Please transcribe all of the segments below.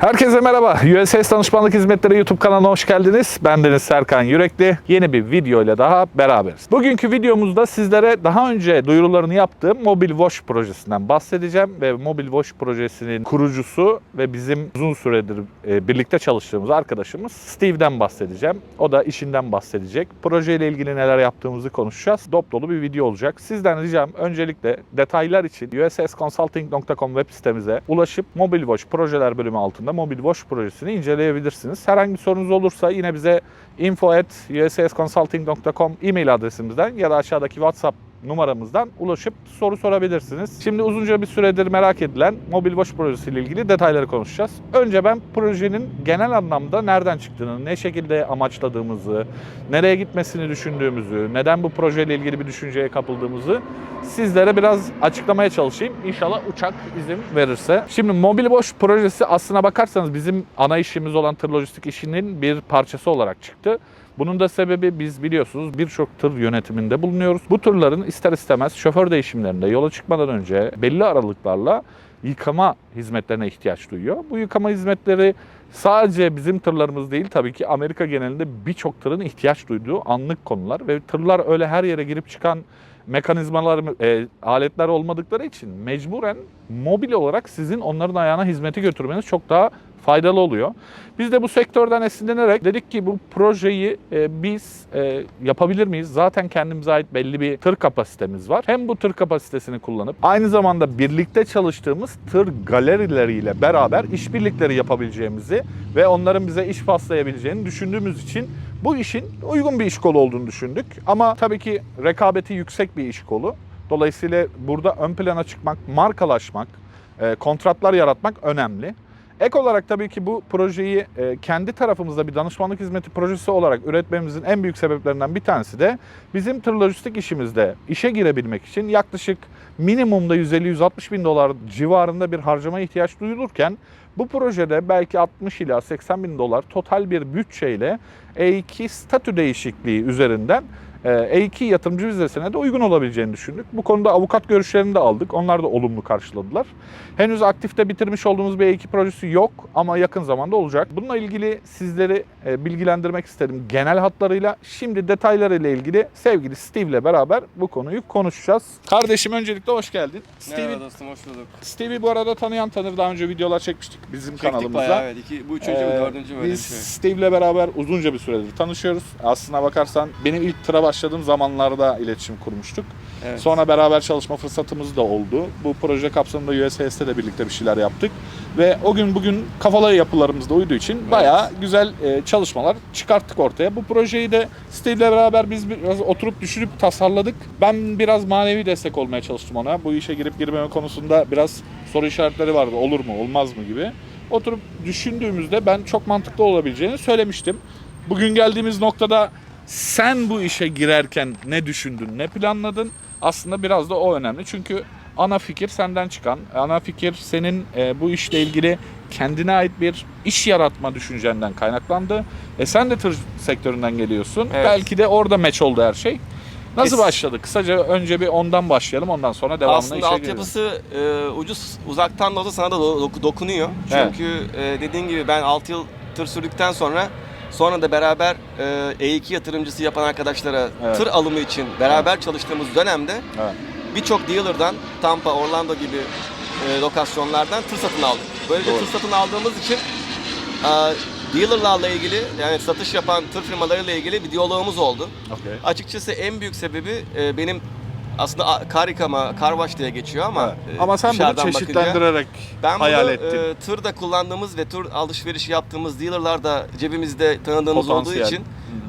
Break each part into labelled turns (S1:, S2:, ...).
S1: Herkese merhaba. USS Danışmanlık Hizmetleri YouTube kanalına hoş geldiniz. Ben Deniz Serkan Yürekli. Yeni bir video ile daha beraberiz. Bugünkü videomuzda sizlere daha önce duyurularını yaptığım Mobil Wash projesinden bahsedeceğim ve Mobil Wash projesinin kurucusu ve bizim uzun süredir e, birlikte çalıştığımız arkadaşımız Steve'den bahsedeceğim. O da işinden bahsedecek. Projeyle ilgili neler yaptığımızı konuşacağız. Dop dolu bir video olacak. Sizden ricam öncelikle detaylar için ussconsulting.com web sitemize ulaşıp Mobil Watch projeler bölümü altında Mobil Watch projesini inceleyebilirsiniz. Herhangi bir sorunuz olursa yine bize info at ussconsulting.com e-mail adresimizden ya da aşağıdaki WhatsApp numaramızdan ulaşıp soru sorabilirsiniz. Şimdi uzunca bir süredir merak edilen Mobil Watch projesiyle ilgili detayları konuşacağız. Önce ben projenin genel anlamda nereden çıktığını, ne şekilde amaçladığımızı, nereye gitmesini düşündüğümüzü, neden bu projeyle ilgili bir düşünceye kapıldığımızı sizlere biraz açıklamaya çalışayım. İnşallah uçak izin verirse. Şimdi Mobil Watch projesi aslına bakarsanız bizim ana işimiz olan tır lojistik işinin bir parçası olarak çıktı. Bunun da sebebi biz biliyorsunuz birçok tır yönetiminde bulunuyoruz. Bu tırların ister istemez şoför değişimlerinde yola çıkmadan önce belli aralıklarla yıkama hizmetlerine ihtiyaç duyuyor. Bu yıkama hizmetleri sadece bizim tırlarımız değil tabii ki Amerika genelinde birçok tırın ihtiyaç duyduğu anlık konular ve tırlar öyle her yere girip çıkan mekanizmalar, e, aletler olmadıkları için mecburen mobil olarak sizin onların ayağına hizmeti götürmeniz çok daha faydalı oluyor. Biz de bu sektörden esinlenerek dedik ki bu projeyi e, biz e, yapabilir miyiz? Zaten kendimize ait belli bir tır kapasitemiz var. Hem bu tır kapasitesini kullanıp aynı zamanda birlikte çalıştığımız tır galerileriyle beraber işbirlikleri yapabileceğimizi ve onların bize iş paslayabileceğini düşündüğümüz için bu işin uygun bir iş kolu olduğunu düşündük. Ama tabii ki rekabeti yüksek bir iş kolu. Dolayısıyla burada ön plana çıkmak, markalaşmak, e, kontratlar yaratmak önemli. Ek olarak tabii ki bu projeyi e, kendi tarafımızda bir danışmanlık hizmeti projesi olarak üretmemizin en büyük sebeplerinden bir tanesi de bizim tır lojistik işimizde işe girebilmek için yaklaşık minimumda 150-160 bin dolar civarında bir harcama ihtiyaç duyulurken bu projede belki 60 ila 80 bin dolar total bir bütçeyle E2 statü değişikliği üzerinden E2 yatırımcı vizesine de uygun olabileceğini düşündük. Bu konuda avukat görüşlerini de aldık. Onlar da olumlu karşıladılar. Henüz aktifte bitirmiş olduğumuz bir E2 projesi yok ama yakın zamanda olacak. Bununla ilgili sizleri e, bilgilendirmek istedim genel hatlarıyla. Şimdi detaylarıyla ilgili sevgili Steve ile beraber bu konuyu konuşacağız. Kardeşim öncelikle hoş geldin.
S2: Merhaba
S1: Steve'i
S2: dostum hoş bulduk.
S1: Steve'i bu arada tanıyan tanır. Daha önce videolar çekmiştik bizim
S2: Çektik
S1: kanalımızda.
S2: bayağı evet. İki, bu üçüncü mü
S1: Ee,
S2: dördüncü mü öyle bir
S1: Biz
S2: şey.
S1: Steve'le beraber uzunca bir süredir tanışıyoruz. Aslına bakarsan benim ilk tıra başladığım zamanlarda iletişim kurmuştuk.
S2: Evet.
S1: Sonra beraber çalışma fırsatımız da oldu. Bu proje kapsamında USAS'te de birlikte bir şeyler yaptık. Ve o gün bugün kafaları yapılarımızda uyduğu için bayağı güzel e, çalışmalar çıkarttık ortaya. Bu projeyi de Steve'le beraber biz biraz oturup düşünüp tasarladık. Ben biraz manevi destek olmaya çalıştım ona. Bu işe girip girmeme konusunda biraz soru işaretleri vardı. Olur mu, olmaz mı gibi. Oturup düşündüğümüzde ben çok mantıklı olabileceğini söylemiştim. Bugün geldiğimiz noktada sen bu işe girerken ne düşündün, ne planladın? Aslında biraz da o önemli. Çünkü ana fikir senden çıkan, ana fikir senin e, bu işle ilgili kendine ait bir iş yaratma düşüncenden kaynaklandı. E sen de tır sektöründen geliyorsun.
S2: Evet.
S1: Belki de orada meç oldu her şey. Nasıl
S2: Biz-
S1: başladı? Kısaca önce bir ondan başlayalım. Ondan sonra devamına
S2: Aslında
S1: işe
S2: altyapısı e, ucuz uzaktan da olsa sana da do- doku- dokunuyor.
S1: Evet.
S2: Çünkü e, dediğin gibi ben 6 yıl tır sürdükten sonra sonra da beraber e, E2 yatırımcısı yapan arkadaşlara
S1: Evet.
S2: tır alımı için beraber çalıştığımız dönemde
S1: Evet.
S2: birçok dealer'dan Tampa, Orlando gibi e, lokasyonlardan tır satın aldık. Böylece
S1: Doğru.
S2: tır satın aldığımız için e, dealer'larla ilgili yani satış yapan tır firmalarıyla ilgili bir diyalogumuz oldu.
S1: Okey.
S2: Açıkçası en büyük sebebi e, benim aslında a- kar yıkama, car wash diye geçiyor ama e,
S1: Ama sen bunu
S2: dışarıdan bakınca-
S1: çeşitlendirerek
S2: ben
S1: hayal
S2: bunu
S1: ettin.
S2: e, tırda kullandığımız ve tur alışverişi yaptığımız dealer'larda cebimizde tanıdığımız
S1: Potansiyel.
S2: olduğu için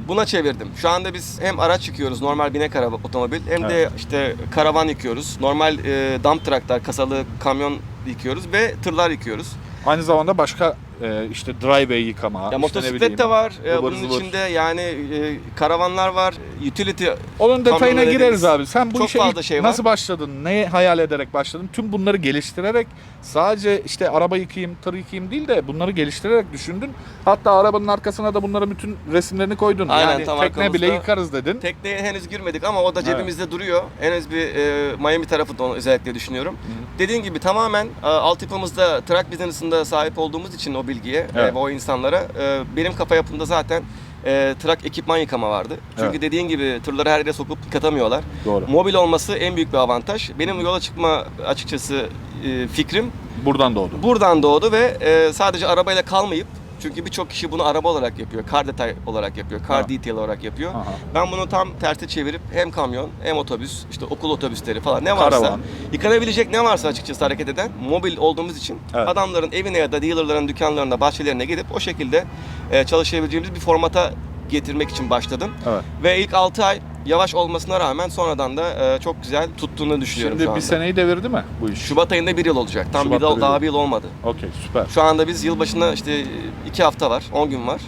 S2: buna çevirdim. Şu anda biz hem araç yıkıyoruz, normal binek araba, otomobil hem de işte karavan yıkıyoruz. Normal e, dump trucklar, kasalı kamyon yıkıyoruz ve tırlar yıkıyoruz.
S1: Aynı zamanda başka e, işte driveway yıkama,
S2: Ya
S1: işte ne
S2: motosiklet
S1: bileyim,
S2: de var. e,
S1: ıvır
S2: bunun
S1: zıvır.
S2: içinde yani e, karavanlar var, utility
S1: Onun detayına gireriz abi. Sen bu
S2: çok
S1: işe
S2: fazla
S1: ilk
S2: şey var.
S1: nasıl başladın? Ne hayal ederek başladın? Tüm bunları geliştirerek sadece işte araba yıkayayım, tır yıkayayım değil de bunları geliştirerek düşündün. Hatta arabanın arkasına da bunların bütün resimlerini koydun.
S2: Aynen,
S1: yani
S2: tam
S1: tekne bile
S2: arkamızda.
S1: yıkarız dedin.
S2: Tekneye henüz girmedik ama o da cebimizde duruyor. En az bir e, Miami tarafı da onu özellikle düşünüyorum. Dediğin gibi tamamen e, altyapımızda truck business'ında sahip olduğumuz için o bilgiye
S1: Evet.
S2: e, ve o insanlara. E, benim kafa yapımda zaten e, trak ekipman yıkama vardı. Çünkü
S1: Evet.
S2: dediğin gibi tırları her yere sokup yıkatamıyorlar.
S1: Doğru.
S2: Mobil olması en büyük bir avantaj. Benim yola çıkma açıkçası e, fikrim
S1: Buradan doğdu.
S2: buradan doğdu ve e, sadece arabayla kalmayıp çünkü birçok kişi bunu araba olarak yapıyor, kar detay olarak yapıyor, car
S1: Ha.
S2: detail olarak yapıyor.
S1: Aha.
S2: Ben bunu tam tersi çevirip hem kamyon hem otobüs, işte okul otobüsleri falan ne varsa
S1: Karavan.
S2: yıkanabilecek ne varsa açıkçası hareket eden mobil olduğumuz için
S1: Evet.
S2: adamların evine ya da dealerların dükkanlarına, bahçelerine gidip o şekilde e, çalışabileceğimiz bir formata getirmek için başladım.
S1: Evet.
S2: Ve ilk 6 ay yavaş olmasına rağmen sonradan da e, çok güzel tuttuğunu düşünüyorum
S1: Şimdi
S2: şu anda.
S1: bir seneyi devirdi mi bu iş?
S2: Şubat ayında bir yıl olacak. Tam
S1: Şubat'ta
S2: bir yıl,
S1: bir
S2: daha
S1: yıl.
S2: bir yıl olmadı.
S1: Okey süper.
S2: Şu anda biz yılbaşına işte 2 hafta var, 10 gün var.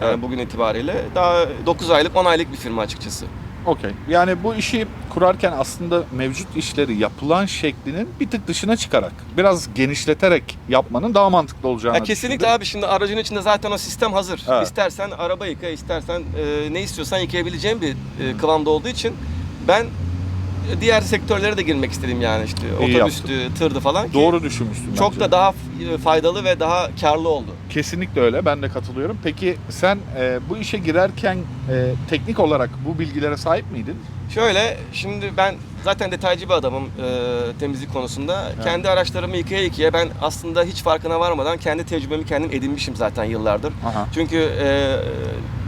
S2: e,
S1: Evet.
S2: Bugün itibariyle. Daha 9 aylık, 10 aylık bir firma açıkçası.
S1: Okey. Yani bu işi kurarken aslında mevcut işleri yapılan şeklinin bir tık dışına çıkarak, biraz genişleterek yapmanın daha mantıklı olacağını
S2: Ya kesinlikle
S1: düşündüm.
S2: abi şimdi aracın içinde zaten o sistem hazır.
S1: Evet.
S2: İstersen araba yıka, istersen e, ne istiyorsan yıkayabileceğin bir e, kıvamda olduğu için ben diğer sektörlere de girmek istedim yani işte
S1: İyi
S2: otobüstü, tırdı falan ki
S1: Doğru düşünmüşsün
S2: çok
S1: bence.
S2: da daha f- faydalı ve daha karlı oldu.
S1: Kesinlikle öyle. Ben de katılıyorum. Peki sen e, bu işe girerken e, teknik olarak bu bilgilere sahip miydin?
S2: Şöyle şimdi ben zaten detaycı bir adamım e, temizlik konusunda. Kendi araçlarımı yıkaya yıkaya ben aslında hiç farkına varmadan kendi tecrübemi kendim edinmişim zaten yıllardır.
S1: Aha.
S2: Çünkü e,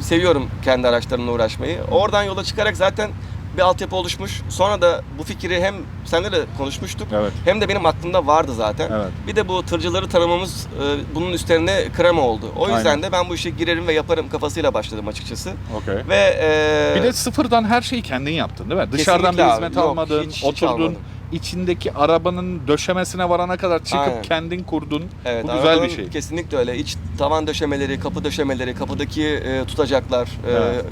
S2: seviyorum kendi araçlarımla uğraşmayı. Oradan yola çıkarak zaten bir altyapı oluşmuş. Sonra da bu fikri hem seninle de konuşmuştuk
S1: Evet.
S2: hem de benim aklımda vardı zaten.
S1: Evet.
S2: Bir de bu tırcıları tanımamız e, bunun üstlerine krema oldu. O yüzden
S1: Aynen.
S2: de ben bu işe girerim ve yaparım kafasıyla başladım açıkçası.
S1: Okey.
S2: Ve e,
S1: Bir de sıfırdan her şeyi kendin yaptın değil mi? Dışarıdan bir hizmet
S2: abi. Yok,
S1: almadın,
S2: hiç- hiç
S1: oturdun.
S2: almadım.
S1: içindeki arabanın döşemesine varana kadar çıkıp
S2: Aynen.
S1: kendin kurdun.
S2: Evet,
S1: Bu güzel bir şey.
S2: Kesinlikle öyle. İç tavan döşemeleri, kapı döşemeleri, kapıdaki e, tutacaklar, e,
S1: Evet.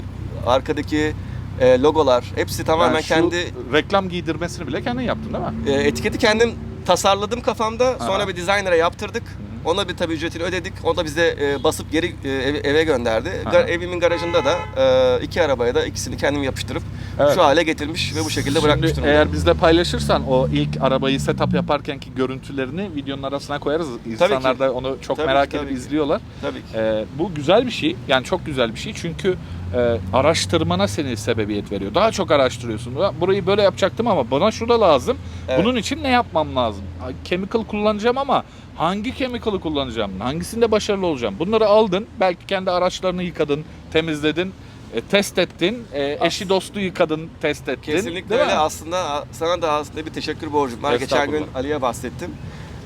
S2: arkadaki e, logolar hepsi tamamen
S1: Yani şu
S2: kendi
S1: reklam giydirmesini bile kendin yaptın değil mi?
S2: e, etiketi kendim tasarladım kafamda. Sonra bir designer'a yaptırdık. Ona bir tabii ücretini ödedik. O da bize e, basıp geri e, eve, eve gönderdi.
S1: Aha.
S2: Gar- evimin garajında da e, iki arabaya da ikisini kendim yapıştırıp
S1: Evet.
S2: şu hale getirmiş ve bu şekilde bırakmış
S1: Şimdi
S2: durumdayım.
S1: eğer bizle paylaşırsan o ilk arabayı setup yaparkenki görüntülerini videonun arasına koyarız. İnsanlar da onu çok
S2: Tabii
S1: merak
S2: ki,
S1: edip
S2: tabii ki.
S1: izliyorlar.
S2: Tabii ki.
S1: Ee, bu güzel bir şey. Yani çok güzel bir şey. Çünkü e, araştırmana seni sebebiyet veriyor. Daha çok araştırıyorsun. Burayı böyle yapacaktım ama bana şu da lazım.
S2: Evet.
S1: Bunun için ne yapmam lazım? Chemical kullanacağım ama hangi chemical'ı kullanacağım? Hangisinde başarılı olacağım? Bunları aldın. Belki kendi araçlarını yıkadın, temizledin. e, test ettin. e, eşi dostu yıkadın, test ettin.
S2: Kesinlikle öyle.
S1: mi?
S2: Aslında sana da aslında bir teşekkür borcum var. Geçen gün Ali'ye bahsettim.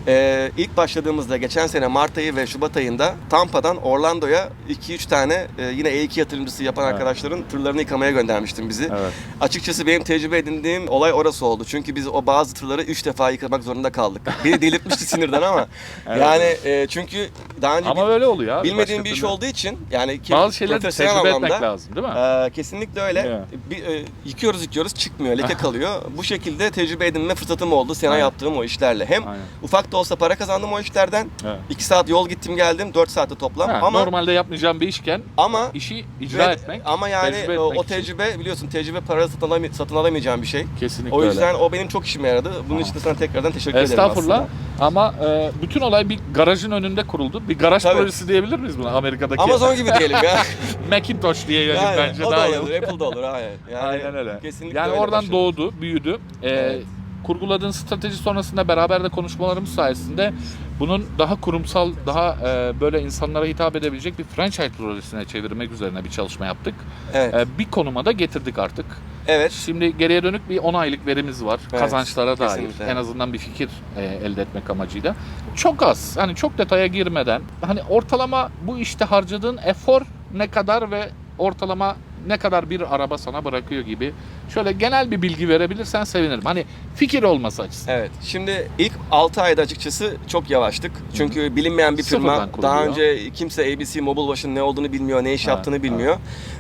S2: Ee, ilk başladığımızda geçen sene Mart ayı ve Şubat ayında Tampa'dan Orlando'ya 2-3 tane e, yine E2 yatırımcısı yapan
S1: Evet.
S2: arkadaşların tırlarını yıkamaya göndermiştim bizi.
S1: Evet.
S2: Açıkçası benim tecrübe edindiğim olay orası oldu. Çünkü biz o bazı tırları 3 defa yıkamak zorunda kaldık. Beni delirtmişti sinirden ama.
S1: Evet.
S2: Yani e, çünkü daha önce
S1: Ama öyle oluyor abi.
S2: bilmediğim bir iş olduğu için yani
S1: Bazı
S2: profesyonel
S1: tecrübe etmek
S2: anlamda,
S1: lazım değil mi?
S2: ee, kesinlikle öyle.
S1: Evet.
S2: Bir, e, yıkıyoruz yıkıyoruz çıkmıyor, leke kalıyor. Bu şekilde tecrübe edinme fırsatım oldu sene
S1: Aynen.
S2: yaptığım o işlerle. Hem
S1: Aynen.
S2: ufak da olsa para kazandım o işlerden.
S1: Evet.
S2: 2 saat yol gittim geldim, 4 saatte toplam.
S1: Ha,
S2: ama
S1: normalde yapmayacağım bir işken
S2: ama
S1: işi icra
S2: ve-
S1: etmek,
S2: ama yani
S1: tecrübe
S2: o,
S1: etmek
S2: o
S1: için.
S2: tecrübe biliyorsun tecrübe para satın, alamy- satın alamayacağım bir şey.
S1: kesinlikle
S2: O yüzden
S1: öyle.
S2: o benim çok işime yaradı. Bunun için de sana tekrardan teşekkür ederim
S1: Estağfurullah. Ama e, bütün olay bir garajın önünde kuruldu. Bir garaj
S2: Tabii.
S1: projesi diyebilir miyiz buna Amerika'daki?
S2: Amazon gibi diyelim ya.
S1: Macintosh diye yani bence
S2: o
S1: daha
S2: da olur. Apple da olur. Aynen. Yani
S1: Aynen öyle.
S2: Kesinlikle
S1: yani
S2: öyle
S1: oradan
S2: başladı.
S1: doğdu, büyüdü. E,
S2: Evet.
S1: Kurguladığın strateji sonrasında beraber de konuşmalarımız sayesinde bunun daha kurumsal, daha e, böyle insanlara hitap edebilecek bir franchise projesine çevirmek üzerine bir çalışma yaptık.
S2: Evet.
S1: E, bir konuma da getirdik artık.
S2: evet.
S1: Şimdi geriye dönük bir 10 aylık verimiz var.
S2: Evet,
S1: Kazançlara dair.
S2: kesinlikle.
S1: En azından bir fikir e, elde etmek amacıyla. Çok az. Hani çok detaya girmeden hani ortalama bu işte harcadığın efor ne kadar ve ortalama ne kadar bir araba sana bırakıyor gibi şöyle genel bir bilgi verebilirsen sevinirim. Hani fikir olması açısından.
S2: Evet. Şimdi ilk 6 ayda açıkçası çok yavaştık. Çünkü bilinmeyen bir firma. Daha önce kimse ABC Mobile Wash'ın ne olduğunu bilmiyor, ne iş
S1: Evet,
S2: yaptığını bilmiyor.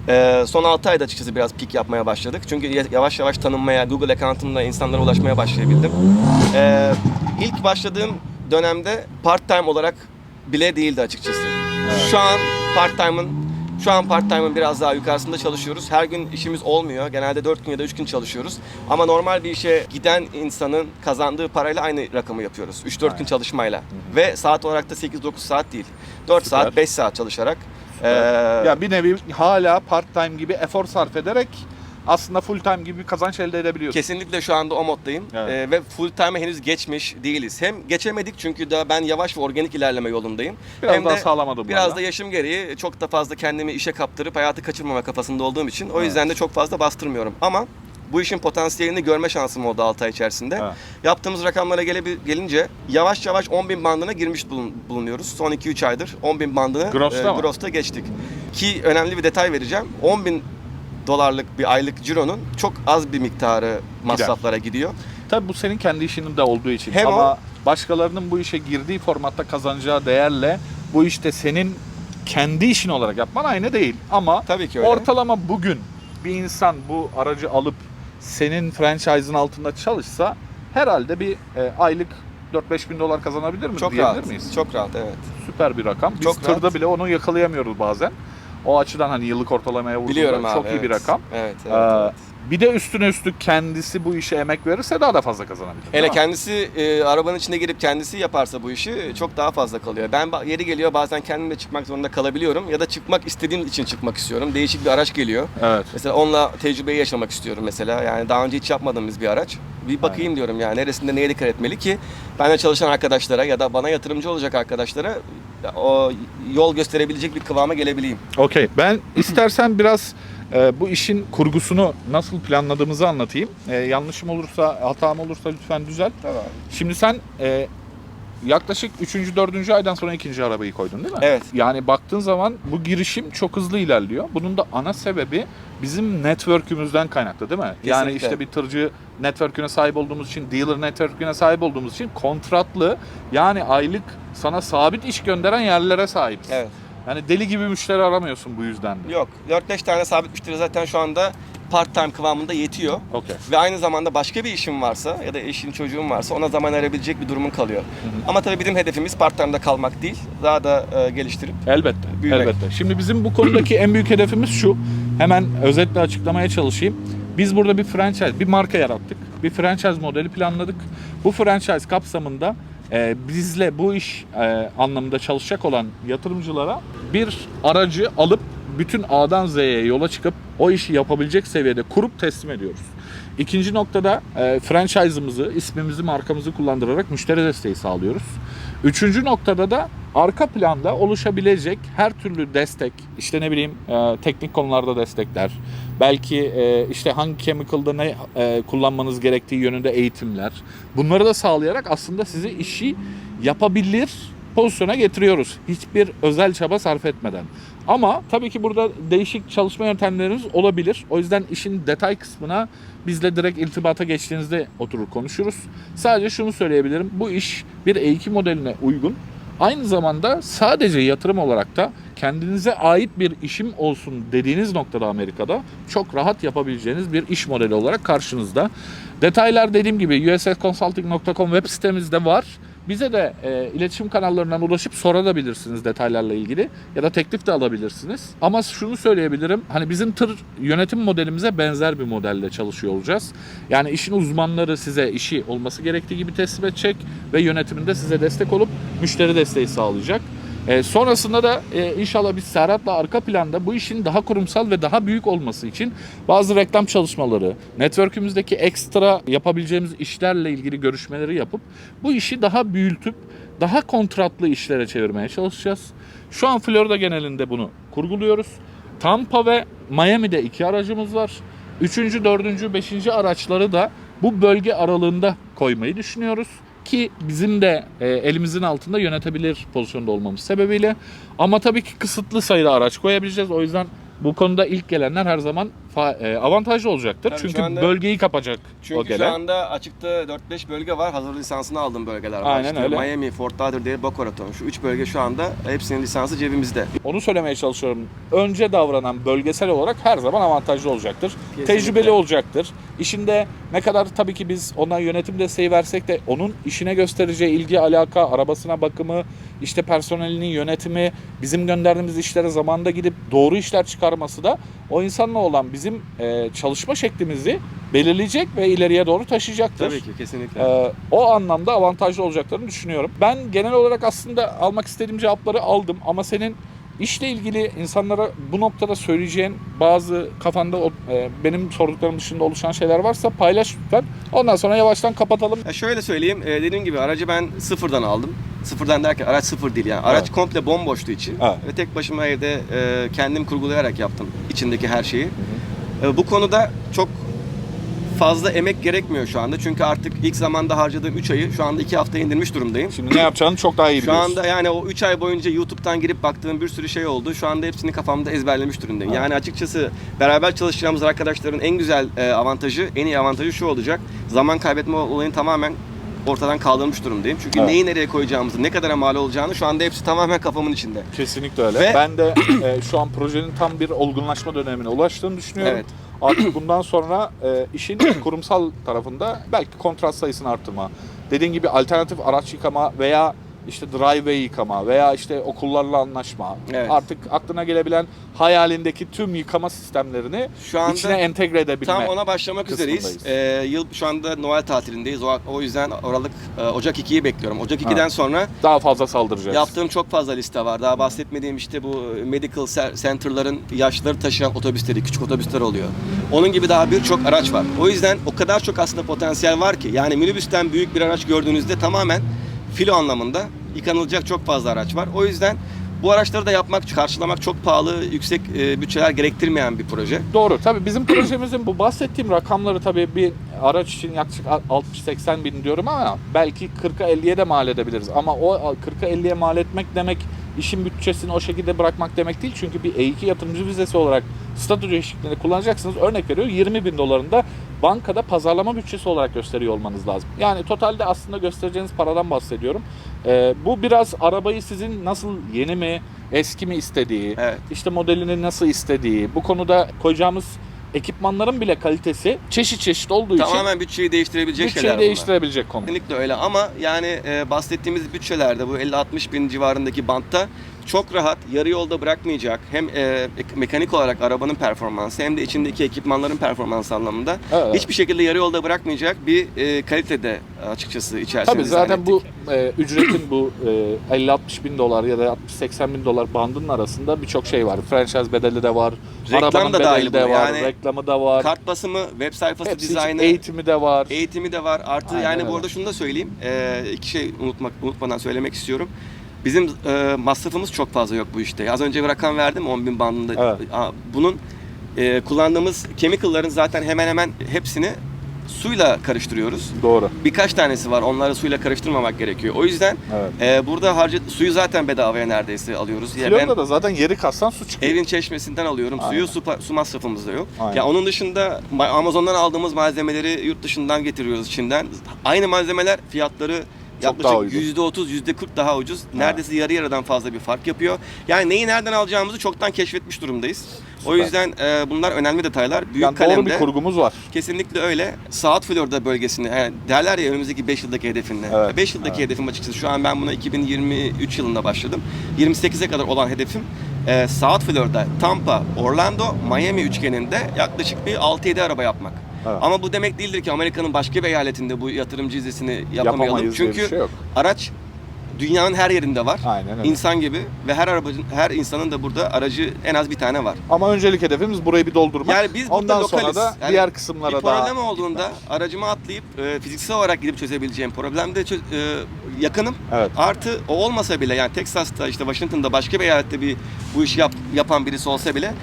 S2: Ee, son 6 ayda açıkçası biraz pik yapmaya başladık. Çünkü ya- yavaş yavaş tanınmaya, Google account'ımla insanlara ulaşmaya başlayabildim. Ee, ilk başladığım dönemde part time olarak bile değildi açıkçası. Şu an part time'ın Şu an part time'ın biraz daha yukarısında çalışıyoruz. Her gün işimiz olmuyor. Genelde 4 gün ya da 3 gün çalışıyoruz. Ama normal bir işe giden insanın kazandığı parayla aynı rakamı yapıyoruz. 3-4 gün çalışmayla. Ve saat olarak da 8-9 saat değil. 4
S1: Süper.
S2: saat, 5 saat çalışarak. ee,
S1: ya bir nevi hala part time gibi efor sarf ederek aslında full time gibi bir kazanç elde edebiliyorsun.
S2: Kesinlikle şu anda o moddayım
S1: Evet.
S2: Ee, ve full time'e henüz geçmiş değiliz. Hem geçemedik çünkü daha ben yavaş ve organik ilerleme yolundayım.
S1: Biraz
S2: Hem
S1: daha
S2: de
S1: sağlam adımlarla.
S2: Biraz da yaşım gereği çok da fazla kendimi işe kaptırıp hayatı kaçırmama kafasında olduğum için o yüzden de çok fazla bastırmıyorum. Ama bu işin potansiyelini görme şansım oldu 6 ay içerisinde.
S1: Evet.
S2: Yaptığımız rakamlara gele- gelince yavaş yavaş 10 bin bandına girmiş bulun- bulunuyoruz. Son 2-3 aydır 10 bin bandını
S1: Gross'ta mı?
S2: gross'ta geçtik. Ki önemli bir detay vereceğim. 10 bin dolarlık bir aylık cironun çok az bir miktarı masraflara gidiyor.
S1: Tabii bu senin kendi işinin de olduğu için.
S2: Hem
S1: Ama
S2: o-
S1: başkalarının bu işe girdiği formatta kazanacağı değerle bu işte senin kendi işin olarak yapman aynı değil. Ama
S2: Tabii ki öyle.
S1: ortalama bugün bir insan bu aracı alıp senin franchise'ın altında çalışsa herhalde bir e, aylık 4-5 bin dolar kazanabilir mi
S2: çok
S1: diyebilir
S2: rahat.
S1: miyiz?
S2: Çok rahat evet.
S1: Süper bir rakam. Biz
S2: Çok
S1: tırda
S2: rahat.
S1: bile onu yakalayamıyoruz bazen. O açıdan hani yıllık ortalamaya vurduğunda
S2: Biliyorum abi.
S1: çok iyi
S2: evet.
S1: bir rakam.
S2: Evet, evet,
S1: Ee,
S2: evet.
S1: Bir de üstüne üstlük kendisi bu işe emek verirse daha da fazla kazanabilir.
S2: Hele kendisi e, arabanın içine girip kendisi yaparsa bu işi çok daha fazla kalıyor. Ben ba- yeri geliyor bazen kendim de çıkmak zorunda kalabiliyorum ya da çıkmak istediğim için çıkmak istiyorum. Değişik bir araç geliyor.
S1: Evet.
S2: Mesela onunla tecrübeyi yaşamak istiyorum mesela. Yani daha önce hiç yapmadığımız bir araç. Bir bakayım diyorum yani neresinde neye dikkat etmeli ki benimle çalışan arkadaşlara ya da bana yatırımcı olacak arkadaşlara o yol gösterebilecek bir kıvama gelebileyim.
S1: Okey. Ben istersen biraz e, bu işin kurgusunu nasıl planladığımızı anlatayım. E, yanlışım olursa, hatam olursa lütfen düzelt.
S2: Tamam.
S1: Şimdi sen e, yaklaşık 3. 4. aydan sonra ikinci arabayı koydun değil mi?
S2: Evet.
S1: Yani baktığın zaman bu girişim çok hızlı ilerliyor. Bunun da ana sebebi bizim network'ümüzden kaynaklı değil mi? Yani
S2: Kesinlikle.
S1: işte bir tırcı network'üne sahip olduğumuz için, dealer network'üne sahip olduğumuz için kontratlı yani aylık sana sabit iş gönderen yerlere sahibiz.
S2: Evet.
S1: Yani deli gibi müşteri aramıyorsun bu yüzden de.
S2: Yok. 4-5 tane sabit müşteri zaten şu anda part time kıvamında yetiyor.
S1: Okey.
S2: Ve aynı zamanda başka bir işim varsa ya da eşin çocuğun varsa ona zaman ayırabilecek bir durumun kalıyor. Ama tabii bizim hedefimiz part time'da kalmak değil. Daha da e, geliştirip
S1: Elbette.
S2: Büyümek.
S1: Elbette. Şimdi bizim bu konudaki en büyük hedefimiz şu. Hemen özetle açıklamaya çalışayım. Biz burada bir franchise, bir marka yarattık. Bir franchise modeli planladık. Bu franchise kapsamında e, bizle bu iş e, anlamında çalışacak olan yatırımcılara bir aracı alıp bütün A'dan Z'ye yola çıkıp o işi yapabilecek seviyede kurup teslim ediyoruz. İkinci noktada e, franchise'ımızı, ismimizi, markamızı kullandırarak müşteri desteği sağlıyoruz. Üçüncü noktada da arka planda oluşabilecek her türlü destek, işte ne bileyim e, teknik konularda destekler, belki e, işte hangi chemical'da ne e, kullanmanız gerektiği yönünde eğitimler. Bunları da sağlayarak aslında sizi işi yapabilir pozisyona getiriyoruz. Hiçbir özel çaba sarf etmeden. Ama tabii ki burada değişik çalışma yöntemleriniz olabilir. O yüzden işin detay kısmına bizle direkt irtibata geçtiğinizde oturur konuşuruz. Sadece şunu söyleyebilirim. Bu iş bir E2 modeline uygun. Aynı zamanda sadece yatırım olarak da kendinize ait bir işim olsun dediğiniz noktada Amerika'da çok rahat yapabileceğiniz bir iş modeli olarak karşınızda. Detaylar dediğim gibi usconsulting.com web sitemizde var. Bize de e, iletişim kanallarından ulaşıp sorabilirsiniz detaylarla ilgili ya da teklif de alabilirsiniz. Ama şunu söyleyebilirim. Hani bizim tır yönetim modelimize benzer bir modelle çalışıyor olacağız. Yani işin uzmanları size işi olması gerektiği gibi teslim edecek ve yönetiminde size destek olup müşteri desteği sağlayacak. E, sonrasında da e, inşallah biz Serhat'la arka planda bu işin daha kurumsal ve daha büyük olması için bazı reklam çalışmaları, network'ümüzdeki ekstra yapabileceğimiz işlerle ilgili görüşmeleri yapıp bu işi daha büyütüp daha kontratlı işlere çevirmeye çalışacağız. Şu an Florida genelinde bunu kurguluyoruz. Tampa ve Miami'de iki aracımız var. Üçüncü, dördüncü, beşinci araçları da bu bölge aralığında koymayı düşünüyoruz ki bizim de e, elimizin altında yönetebilir pozisyonda olmamız sebebiyle. Ama tabii ki kısıtlı sayıda araç koyabileceğiz. O yüzden bu konuda ilk gelenler her zaman e, avantajlı olacaktır.
S2: Tabii
S1: Çünkü
S2: şu anda-
S1: bölgeyi kapacak o
S2: Çünkü
S1: gele.
S2: şu anda açıkta 4-5 bölge var. Hazır lisansını aldığım bölgeler var.
S1: Aynen
S2: İşte
S1: öyle.
S2: Miami, Fort Lauderdale, Boca Raton. Şu 3 bölge şu anda hepsinin lisansı cebimizde.
S1: Onu söylemeye çalışıyorum. Önce davranan bölgesel olarak her zaman avantajlı olacaktır.
S2: Kesinlikle.
S1: Tecrübeli olacaktır. İşinde ne kadar tabii ki biz ona yönetim desteği versek de onun işine göstereceği ilgi, alaka, arabasına bakımı, işte personelinin yönetimi, bizim gönderdiğimiz işlere zamanında gidip doğru işler çıkarması da o insanla olan bizim e, çalışma şeklimizi belirleyecek ve ileriye doğru taşıyacaktır.
S2: Tabii ki kesinlikle.
S1: Ee, o anlamda avantajlı olacaklarını düşünüyorum. Ben genel olarak aslında almak istediğim cevapları aldım ama senin işle ilgili insanlara bu noktada söyleyeceğin bazı kafanda e, benim sorduklarım dışında oluşan şeyler varsa paylaş lütfen. Ondan sonra yavaştan kapatalım.
S2: Ya şöyle söyleyeyim, e, dediğim gibi aracı ben sıfırdan aldım. Sıfırdan derken araç sıfır değil yani. Araç
S1: Evet.
S2: komple bomboştu içi.
S1: Evet.
S2: Ve tek başıma evde e, kendim kurgulayarak yaptım içindeki her şeyi. E, bu konuda çok fazla emek gerekmiyor şu anda. Çünkü artık ilk zamanda harcadığım 3 ayı şu anda 2 haftaya indirmiş durumdayım.
S1: Şimdi ne yapacağını çok daha iyi
S2: Şu
S1: biliyorsun.
S2: anda yani o 3 ay boyunca YouTube'dan girip baktığım bir sürü şey oldu. Şu anda hepsini kafamda ezberlemiş durumdayım. Yani açıkçası beraber çalışacağımız arkadaşların en güzel e, avantajı, en iyi avantajı şu olacak. Zaman kaybetme olayını tamamen ortadan kaldırmış durumdayım. Çünkü
S1: Evet.
S2: neyi nereye koyacağımızı, ne kadar mal olacağını şu anda hepsi tamamen kafamın içinde.
S1: Kesinlikle öyle.
S2: Ve-
S1: Ben de e, şu an projenin tam bir olgunlaşma dönemine ulaştığını düşünüyorum.
S2: Evet.
S1: Artık bundan sonra e, işin kurumsal tarafında belki kontrat sayısını arttırma, dediğin gibi alternatif araç yıkama veya işte driveway yıkama veya işte okullarla anlaşma.
S2: Evet.
S1: Artık aklına gelebilen hayalindeki tüm yıkama sistemlerini
S2: Şu anda
S1: içine entegre edebilme.
S2: Tam ona başlamak üzereyiz. Ee, yıl şu anda Noel tatilindeyiz. O, o yüzden Aralık e, Ocak 2'yi bekliyorum. Ocak 2'den
S1: Evet.
S2: sonra
S1: Daha fazla saldıracağız.
S2: yaptığım çok fazla liste var. Daha bahsetmediğim işte bu medical center'ların yaşlıları taşıyan otobüsleri, küçük otobüsler oluyor. Onun gibi daha birçok araç var. O yüzden o kadar çok aslında potansiyel var ki. Yani minibüsten büyük bir araç gördüğünüzde tamamen filo anlamında yıkanılacak çok fazla araç var. O yüzden bu araçları da yapmak, karşılamak çok pahalı, yüksek e, bütçeler gerektirmeyen bir proje.
S1: Doğru. Tabii bizim projemizin bu bahsettiğim rakamları tabii bir araç için yaklaşık 60-80 bin diyorum ama belki 40'a 50'ye de mal edebiliriz. Ama o 40'a 50'ye mal etmek demek işin bütçesini o şekilde bırakmak demek değil. Çünkü bir E2 yatırımcı vizesi olarak statü değişikliğini kullanacaksınız. Örnek veriyor 20 bin dolarında bankada pazarlama bütçesi olarak gösteriyor olmanız lazım. Yani totalde aslında göstereceğiniz paradan bahsediyorum. Ee, bu biraz arabayı sizin nasıl yeni mi eski mi istediği,
S2: Evet.
S1: işte modelini nasıl istediği, bu konuda koyacağımız ekipmanların bile kalitesi çeşit çeşit olduğu için
S2: Tamamen bütçeyi değiştirebilecek şeyler
S1: bütçeyi
S2: bunlar.
S1: değiştirebilecek konu.
S2: Kesinlikle öyle ama yani e, bahsettiğimiz bütçelerde bu 50-60 bin civarındaki bantta çok rahat yarı yolda bırakmayacak hem e, ek- mekanik olarak arabanın performansı hem de içindeki ekipmanların performansı anlamında
S1: Evet.
S2: hiçbir şekilde yarı yolda bırakmayacak bir e, kalitede açıkçası içerisinde
S1: Tabii zaten bu e, ücretin bu e, 50-60 bin dolar ya da 60-80 bin dolar bandının arasında birçok şey var. Franchise bedeli de var,
S2: Reklam
S1: arabanın
S2: da
S1: bedeli de var,
S2: Yani
S1: reklamı da var.
S2: kart basımı, web sayfası
S1: Hepsi
S2: dizaynı,
S1: eğitimi de var.
S2: Eğitimi de var. Artı
S1: Aynen
S2: yani
S1: öyle.
S2: bu arada şunu da söyleyeyim. Ee, iki şey unutmak unutmadan söylemek istiyorum. Bizim e, masrafımız çok fazla yok bu işte. Az önce bir rakam verdim 10 bin bandında.
S1: Evet.
S2: Bunun e, kullandığımız chemical'ların zaten hemen hemen hepsini suyla karıştırıyoruz.
S1: Doğru.
S2: Birkaç tanesi var. Onları suyla karıştırmamak gerekiyor. O yüzden
S1: Evet.
S2: e, burada harca suyu zaten bedavaya neredeyse alıyoruz. Ya ben-
S1: da zaten yeri kassan su çıkıyor.
S2: Evin çeşmesinden alıyorum.
S1: Aynen.
S2: Suyu su, pa- su masrafımız da yok.
S1: Aynen.
S2: Ya onun dışında ma- Amazon'dan aldığımız malzemeleri yurt dışından getiriyoruz Çin'den. Aynı malzemeler fiyatları
S1: Çok daha uygun.
S2: yaklaşık %30, %40 daha ucuz. Neredeyse yarı yarıdan fazla bir fark yapıyor. Yani neyi nereden alacağımızı çoktan keşfetmiş durumdayız. O
S1: Süper.
S2: yüzden e, bunlar önemli detaylar. Büyük
S1: yani doğru
S2: kalemde
S1: bir kurgumuz var.
S2: kesinlikle öyle. South Florida bölgesinde yani derler ya önümüzdeki 5 yıldaki hedefin ne?
S1: Evet,
S2: 5 yıldaki hedefim açıkçası şu an ben buna 2023 yılında başladım. 28'e kadar olan hedefim e, South Florida, Tampa, Orlando, Miami üçgeninde yaklaşık bir 6-7 araba yapmak.
S1: Evet.
S2: Ama bu demek değildir ki Amerika'nın başka bir eyaletinde bu yatırımcı vizesini yapamayalım.
S1: Yapamayız
S2: Çünkü
S1: şey yok.
S2: araç dünyanın her yerinde var.
S1: Aynen öyle.
S2: İnsan gibi ve her arabacın her insanın da burada aracı en az bir tane var.
S1: Ama öncelik hedefimiz burayı bir doldurmak.
S2: Yani biz
S1: Ondan
S2: lokaliz.
S1: sonra da
S2: Yani
S1: diğer kısımlara
S2: bir
S1: daha
S2: problem olduğunda aracıma atlayıp e, fiziksel olarak gidip çözebileceğim problemde çö- e, yakınım.
S1: Evet.
S2: Artı o olmasa bile yani Texas'ta işte Washington'da başka bir eyalette bir bu işi yap- yapan birisi olsa bile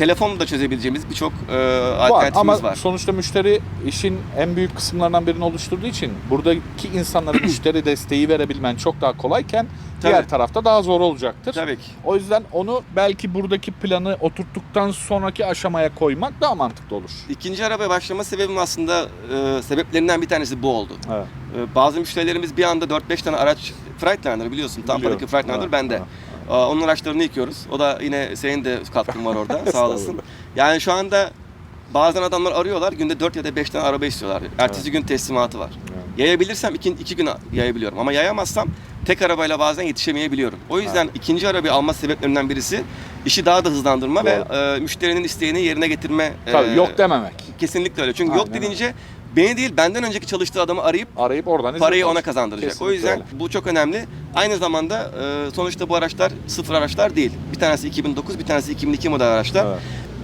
S2: telefonla da çözebileceğimiz birçok e,
S1: Var
S2: alternatifimiz
S1: ama
S2: var.
S1: sonuçta müşteri işin en büyük kısımlarından birini oluşturduğu için buradaki insanlara müşteri desteği verebilmen çok daha kolayken diğer
S2: Tabii.
S1: tarafta daha zor olacaktır.
S2: Tabii ki.
S1: O yüzden onu belki buradaki planı oturttuktan sonraki aşamaya koymak daha mantıklı olur.
S2: İkinci arabaya başlama sebebim aslında e, sebeplerinden bir tanesi bu oldu.
S1: Evet.
S2: E, bazı müşterilerimiz bir anda 4-5 tane araç Freightliner biliyorsun. Tam
S1: Biliyorum.
S2: paradaki Freightliner
S1: Evet,
S2: bende.
S1: evet.
S2: Onun araçlarını yıkıyoruz. O da yine senin de katkın var orada. Sağ olasın. Yani şu anda bazen adamlar arıyorlar. Günde 4 ya da 5 tane araba istiyorlar. Ertesi gün teslimatı var. Yayabilirsem iki, iki gün yayabiliyorum. Ama yayamazsam tek arabayla bazen yetişemeyebiliyorum. O yüzden ikinci arabayı alma sebeplerinden birisi işi daha da hızlandırma ve e, müşterinin isteğini yerine getirme.
S1: Tabii
S2: e,
S1: yok dememek.
S2: Kesinlikle öyle. Çünkü
S1: Aynen
S2: yok dediğince beni değil benden önceki çalıştığı adamı arayıp
S1: Arayıp oradan
S2: parayı ona
S1: alır.
S2: kazandıracak.
S1: Kesinlikle
S2: o yüzden
S1: öyle.
S2: bu çok önemli. Aynı zamanda e, sonuçta bu araçlar sıfır araçlar değil. Bir tanesi 2009, bir tanesi 2002 model araçlar.
S1: Evet.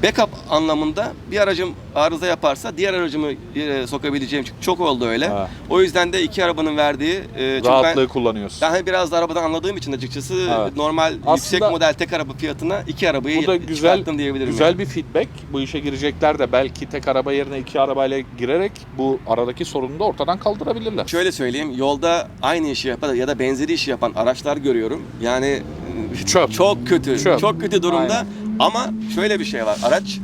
S2: Backup anlamında bir aracım arıza yaparsa diğer aracımı e, sokabileceğim çok- çok oldu öyle.
S1: Evet.
S2: O yüzden de iki arabanın verdiği e, çok
S1: Rahatlığı
S2: ben
S1: kullanıyorsun.
S2: ben hani biraz da arabadan anladığım için açıkçası
S1: Evet.
S2: normal
S1: Aslında-
S2: yüksek model tek araba fiyatına iki arabayı
S1: Bu da güzel
S2: çıkarttım diyebilirim.
S1: güzel
S2: yani.
S1: bir feedback. Bu işe girecekler de belki tek araba yerine iki arabayla girerek bu aradaki sorunu da ortadan kaldırabilirler.
S2: Şöyle söyleyeyim, yolda aynı işi yapan ya da benzeri işi yapan araçlar görüyorum. Yani e,
S1: Çöp.
S2: çok kötü,
S1: Çöp.
S2: çok kötü durumda.
S1: Aynen.
S2: Ama şöyle bir şey var, araç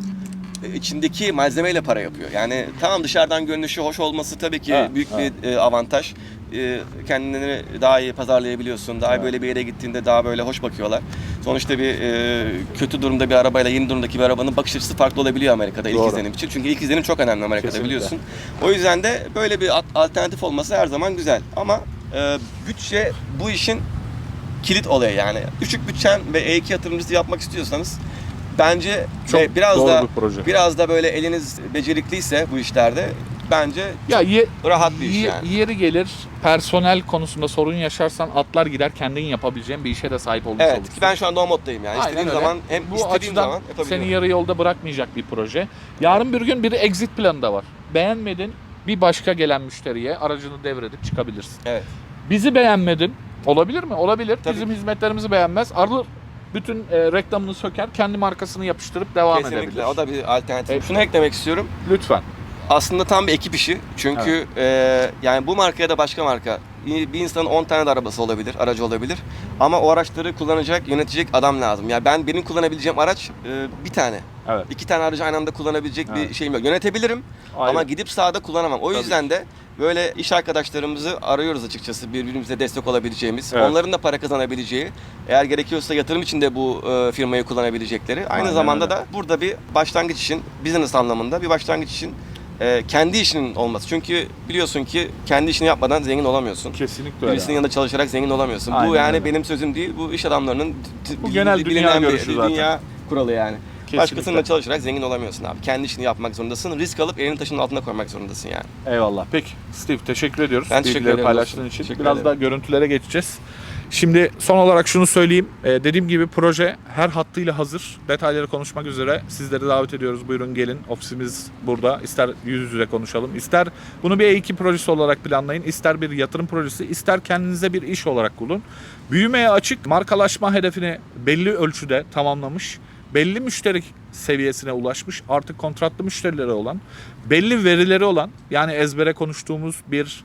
S2: e, içindeki malzemeyle para yapıyor. Yani tamam dışarıdan görünüşü hoş olması tabii ki
S1: Evet,
S2: büyük
S1: evet.
S2: bir e, avantaj. E, kendini daha iyi pazarlayabiliyorsun. Daha
S1: Evet.
S2: böyle bir yere gittiğinde daha böyle hoş bakıyorlar. Sonuçta bir e, kötü durumda bir arabayla yeni durumdaki bir arabanın bakış açısı farklı olabiliyor Amerika'da ilk
S1: Doğru.
S2: izlenim için. Çünkü ilk izlenim çok önemli Amerika'da
S1: Kesinlikle.
S2: biliyorsun. O yüzden de böyle bir at- alternatif olması her zaman güzel. Ama e, bütçe bu işin kilit olayı yani. Düşük bütçen ve E2 yatırımcısı yapmak istiyorsanız bence
S1: Çok
S2: ve biraz
S1: doğru
S2: da
S1: bir proje.
S2: biraz da böyle eliniz becerikliyse bu işlerde bence
S1: Ya ye-
S2: rahat bir iş
S1: ye-
S2: yani.
S1: yeri gelir personel konusunda sorun yaşarsan atlar gider kendin yapabileceğin bir işe de sahip olmuş
S2: Evet
S1: olursun.
S2: ki ben şu anda o moddayım yani.
S1: Aynen
S2: istediğim
S1: öyle.
S2: zaman hem
S1: Bu
S2: istediğim zaman yapabiliyorum.
S1: seni yarı yolda bırakmayacak bir proje. Yarın bir gün bir exit planı da var. Beğenmedin bir başka gelen müşteriye aracını devredip çıkabilirsin.
S2: Evet.
S1: Bizi beğenmedin. Olabilir mi? Olabilir.
S2: Tabii
S1: Bizim hizmetlerimizi beğenmez. Alır bütün e, reklamını söker, kendi markasını yapıştırıp devam edebilir.
S2: Kesinlikle o da bir alternatif.
S1: Evet.
S2: Şunu eklemek istiyorum.
S1: Lütfen.
S2: aslında tam bir ekip işi. Çünkü e, yani bu marka ya da başka marka bir insanın 10 tane de arabası olabilir, aracı olabilir. Ama o araçları kullanacak, yönetecek adam lazım. Yani ben benim kullanabileceğim araç e, bir tane.
S1: Evet.
S2: İki tane aracı aynı anda kullanabilecek
S1: Evet.
S2: bir şeyim yok. Yönetebilirim
S1: Ayrı.
S2: ama gidip sahada kullanamam. O
S1: Tabii.
S2: yüzden de böyle iş arkadaşlarımızı arıyoruz açıkçası birbirimize destek olabileceğimiz.
S1: Evet.
S2: Onların da para kazanabileceği, eğer gerekiyorsa yatırım için de bu e, firmayı kullanabilecekleri. Aynı
S1: Aynen
S2: zamanda
S1: öyle.
S2: da burada bir başlangıç için, business anlamında bir başlangıç için e, kendi işinin olması. Çünkü biliyorsun ki kendi işini yapmadan zengin olamıyorsun.
S1: Kesinlikle öyle.
S2: Birisinin yanında çalışarak zengin olamıyorsun.
S1: Aynen
S2: bu yani
S1: öyle.
S2: benim sözüm değil. Bu iş adamlarının
S1: Bu genel dünya görüşü zaten.
S2: dünya kuralı yani.
S1: Kesinlikle.
S2: Başkasıyla çalışarak zengin olamıyorsun abi. Kendi işini yapmak zorundasın. Risk alıp elini taşın altına koymak zorundasın yani.
S1: Eyvallah. Peki Steve teşekkür ediyoruz.
S2: Ben teşekkür ederim
S1: paylaştığın için.
S2: Teşekkür
S1: Biraz
S2: ederim.
S1: da görüntülere geçeceğiz. Şimdi son olarak şunu söyleyeyim. Ee, dediğim gibi proje her hattıyla hazır. Detayları konuşmak üzere sizleri davet ediyoruz. Buyurun gelin. Ofisimiz burada. İster yüz yüze konuşalım. ister bunu bir E2 projesi olarak planlayın. ister bir yatırım projesi. ister kendinize bir iş olarak kullanın. Büyümeye açık. Markalaşma hedefini belli ölçüde tamamlamış. Belli müşteri seviyesine ulaşmış. Artık kontratlı müşterileri olan, belli verileri olan yani ezbere konuştuğumuz bir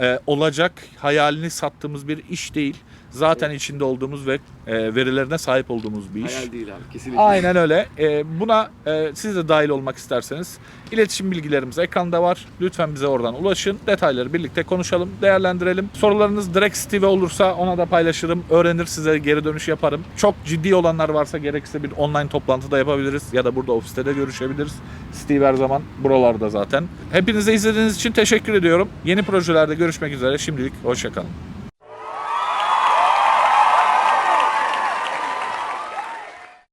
S1: e, olacak hayalini sattığımız bir iş değil. Zaten içinde olduğumuz ve e, verilerine sahip olduğumuz bir iş.
S2: değil abi kesinlikle.
S1: Aynen öyle. E, buna e, siz de dahil olmak isterseniz iletişim bilgilerimiz ekranda var. Lütfen bize oradan ulaşın. Detayları birlikte konuşalım, değerlendirelim. Sorularınız direkt Steve olursa ona da paylaşırım. Öğrenir size geri dönüş yaparım. Çok ciddi olanlar varsa gerekirse bir online toplantı da yapabiliriz ya da burada ofiste de görüşebiliriz. Steve her zaman buralarda zaten. Hepinize izlediğiniz için teşekkür ediyorum. Yeni projelerde görüşmek üzere. Şimdilik hoşçakalın.